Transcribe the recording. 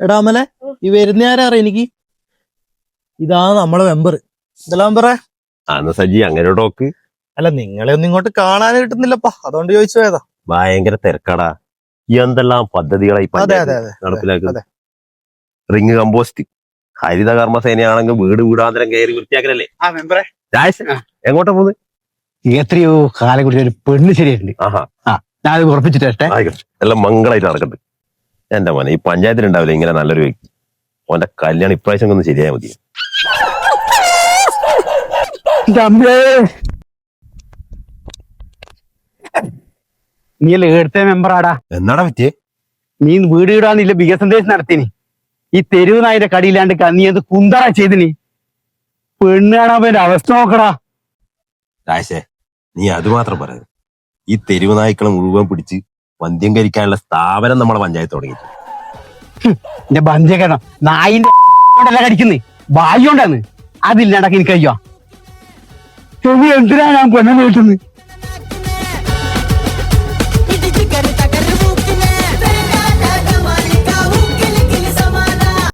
എടാ അമലെ ഈ വരുന്ന ആരാറ എനിക്ക്? ഇതാ നമ്മളെ മെമ്പർ ഇതല്ല മെമ്പറേ അന്ന് സജി അങ്ങനെ ടോക്ക് അല്ല നിങ്ങളെ ഒന്നും ഇങ്ങോട്ട് കാണാൻ കിട്ടുന്നില്ലപ്പാ അതുകൊണ്ട് ചോദിച്ചു പോയതാ. ഭയങ്കര തിരക്കടാ. ഈ എന്തെല്ലാം പദ്ധതികളായി നടപ്പിലാക്കുന്നത്. റിങ് കമ്പോസ്റ്റ് ഹരിത കർമ്മസേനയാണെങ്കിൽ വീട് വീടാന്തരം കയറി വൃത്തിയാക്കലല്ലേ? ആ മെമ്പറെ രാജ് എങ്ങോട്ടാ പോകുന്നത് എത്രയോ കാലം കൂടി ഒരു പെണ്ണ് ശരിയായിട്ടുണ്ട്. ആഹാ. ഞാൻ അത് ഉറപ്പിച്ചിട്ട് എല്ലാം മംഗളായിട്ട് നടക്കട്ടെ. എന്റെ മോനെ ഈ പഞ്ചായത്തിലുണ്ടാവില്ല ഇങ്ങനെ നല്ലൊരു വ്യക്തി? ഓന്റെ കല്യാണം ഇപ്രാവശ്യം ഒന്ന് ശരിയായ മതി. നീ മെമ്പറാടാ? എന്നാടാ പറ്റിയേ? നീ വീട് ഇടാന്നില്ല വികസന്ദേശം നടത്തിനി. ഈ തെരുവ് നായന്റെ കടിയില്ലാണ്ട് നീ അത് കുന്തറ ചെയ്തിനി? പെണ്ണ് കാണാൻ അവസ്ഥ നോക്കടാ. രാശേ നീ അത് മാത്രം പറയരുത് ഈ തെരുവ് നായ്ക്കളെ മുഴുവൻ പിടിച്ച് വന്ധ്യം കരിക്കാനുള്ള സ്ഥാപനം നമ്മളെ പഞ്ചായത്ത് തുടങ്ങി എന്റെ ബന്ധക്കണം നായിന്റെ കൊണ്ടല്ല എന്തിനാ ഞാൻ പൊന്നെ